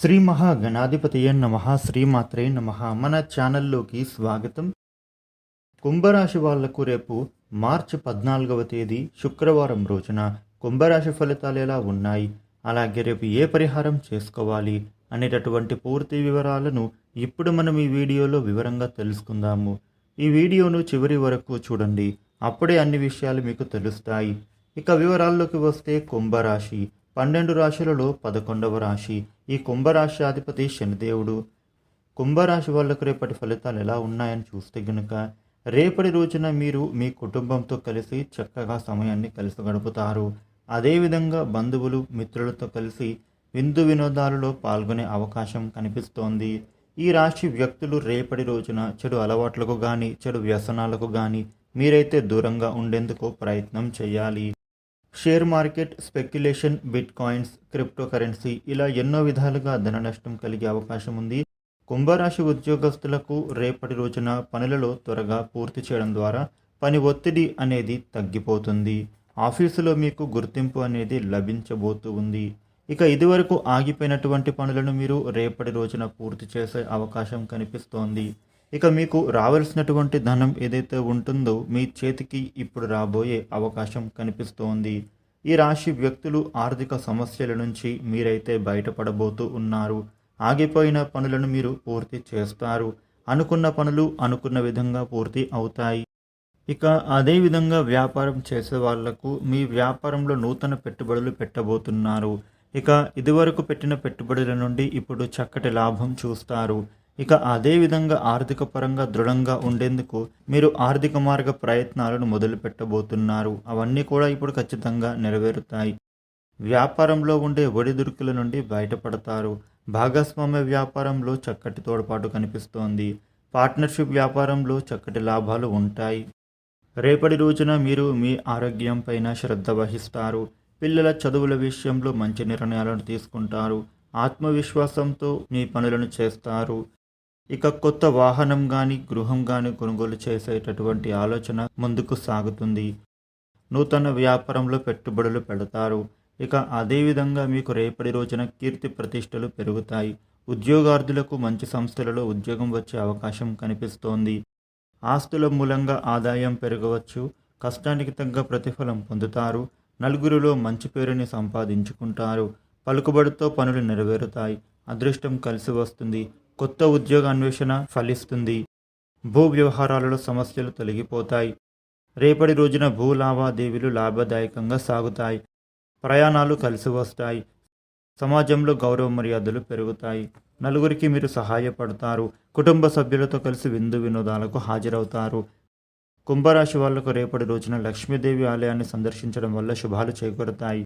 శ్రీ మహాగణాధిపతియ నమ శ్రీమాత్రే నమ. మన ఛానల్లోకి స్వాగతం. కుంభరాశి వాళ్ళకు రేపు మార్చి పద్నాలుగవ తేదీ శుక్రవారం రోజున కుంభరాశి ఫలితాలు ఎలా ఉన్నాయి? అలాగే రేపు ఏ పరిహారం చేసుకోవాలి? అనేటటువంటి పూర్తి వివరాలను ఇప్పుడు మనం ఈ వీడియోలో వివరంగా తెలుసుకుందాము. ఈ వీడియోను చివరి వరకు చూడండి. అప్పుడే అన్ని విషయాలు మీకు తెలుస్తాయి. ఇక వివరాల్లోకి వస్తే కుంభరాశి. పన్నెండు రాశులలో పదకొండవ రాశి. ఈ కుంభరాశి అధిపతి శనిదేవుడు. కుంభరాశి వాళ్ళకు రేపటి ఫలితాలు ఎలా ఉన్నాయని చూస్తే గనుక రేపటి రోజున మీరు మీ కుటుంబంతో కలిసి చక్కగా సమయాన్ని కలిసి గడుపుతారు అదేవిధంగా బంధువులు మిత్రులతో కలిసి విందు వినోదాలలో పాల్గొనే అవకాశం కనిపిస్తోంది. ఈ రాశి వ్యక్తులు రేపటి రోజున చెడు అలవాట్లకు కానీ చెడు వ్యసనాలకు కానీ మీరైతే దూరంగా ఉండేందుకు ప్రయత్నం చేయాలి. Share market speculation bitcoins cryptocurrency ఇలా ఎన్నో విధాలుగా ధన నష్టం కలిగే అవకాశం ఉంది. కుంభరాశి ఉద్యోగస్తులకు రేపటి రోజున పనులలో త్వరగా పూర్తి చేయడం ద్వారా పని ఒత్తిడి అనేది తగ్గిపోతుంది. ఆఫీసులో మీకు గుర్తింపు అనేది లభించబోతూ ఉంది. ఇక ఇదివరకు ఆగిపోయినటువంటి పనులను మీరు రేపటి రోజున పూర్తి చేసే అవకాశం కనిపిస్తోంది. ఇక మీకు రావాల్సినటువంటి ధనం ఏదైతే ఉంటుందో మీ చేతికి ఇప్పుడు రాబోయే అవకాశం కనిపిస్తోంది. ఈ రాశి వ్యక్తులు ఆర్థిక సమస్యల నుంచి మీరైతే బయటపడబోతూ ఉన్నారు. ఆగిపోయిన పనులను మీరు పూర్తి చేస్తారు. అనుకున్న పనులు అనుకున్న విధంగా పూర్తి అవుతాయి. ఇక అదే విధంగా వ్యాపారం చేసే వాళ్ళకు మీ వ్యాపారంలో నూతన పెట్టుబడులు పెట్టబోతున్నారు. ఇక ఇదివరకు పెట్టిన పెట్టుబడుల నుండి ఇప్పుడు చక్కటి లాభం చూస్తారు. ఇక అదే విధంగా ఆర్థిక పరంగా దృఢంగా ఉండేందుకు మీరు ఆర్థిక మార్గ ప్రయత్నాలను మొదలు పెట్టబోతున్నారు అవన్నీ కూడా ఇప్పుడు ఖచ్చితంగా నెరవేరుతాయి. వ్యాపారంలో ఉండే ఒడిదుడుకుల నుండి బయటపడతారు. భాగస్వామ్య వ్యాపారంలో చక్కటి తోడ్పాటు కనిపిస్తోంది. పార్ట్నర్షిప్ వ్యాపారంలో చక్కటి లాభాలు ఉంటాయి. రేపటి రోజున మీరు మీ ఆరోగ్యం పైన శ్రద్ధ వహిస్తారు. పిల్లల చదువుల విషయంలో మంచి నిర్ణయాలను తీసుకుంటారు. ఆత్మవిశ్వాసంతో మీ పనులను చేస్తారు. ఇక కొత్త వాహనం కానీ గృహం కానీ కొనుగోలు చేసేటటువంటి ఆలోచన ముందుకు సాగుతుంది. నూతన వ్యాపారంలో పెట్టుబడులు పెడతారు. ఇక అదేవిధంగా మీకు రేపటి రోజున కీర్తి ప్రతిష్టలు పెరుగుతాయి. ఉద్యోగార్థులకు మంచి సంస్థలలో ఉద్యోగం వచ్చే అవకాశం కనిపిస్తోంది. ఆస్తుల మూలంగా ఆదాయం పెరగవచ్చు. కష్టానికి తగ్గ ప్రతిఫలం పొందుతారు. నలుగురిలో మంచి పేరుని సంపాదించుకుంటారు. పలుకుబడితో పనులు నెరవేరుతాయి. అదృష్టం కలిసి వస్తుంది. కొత్త ఉద్యోగ అన్వేషణ ఫలిస్తుంది. భూ వ్యవహారాలలో సమస్యలు తొలగిపోతాయి. రేపటి రోజున భూ లావాదేవీలు లాభదాయకంగా సాగుతాయి. ప్రయాణాలు కలిసి వస్తాయి. సమాజంలో గౌరవ మర్యాదలు పెరుగుతాయి. నలుగురికి మీరు సహాయపడతారు. కుటుంబ సభ్యులతో కలిసి విందు వినోదాలకు హాజరవుతారు. కుంభరాశి వాళ్ళకు రేపటి రోజున లక్ష్మీదేవి ఆలయాన్ని సందర్శించడం వల్ల శుభాలు చేకూరుతాయి.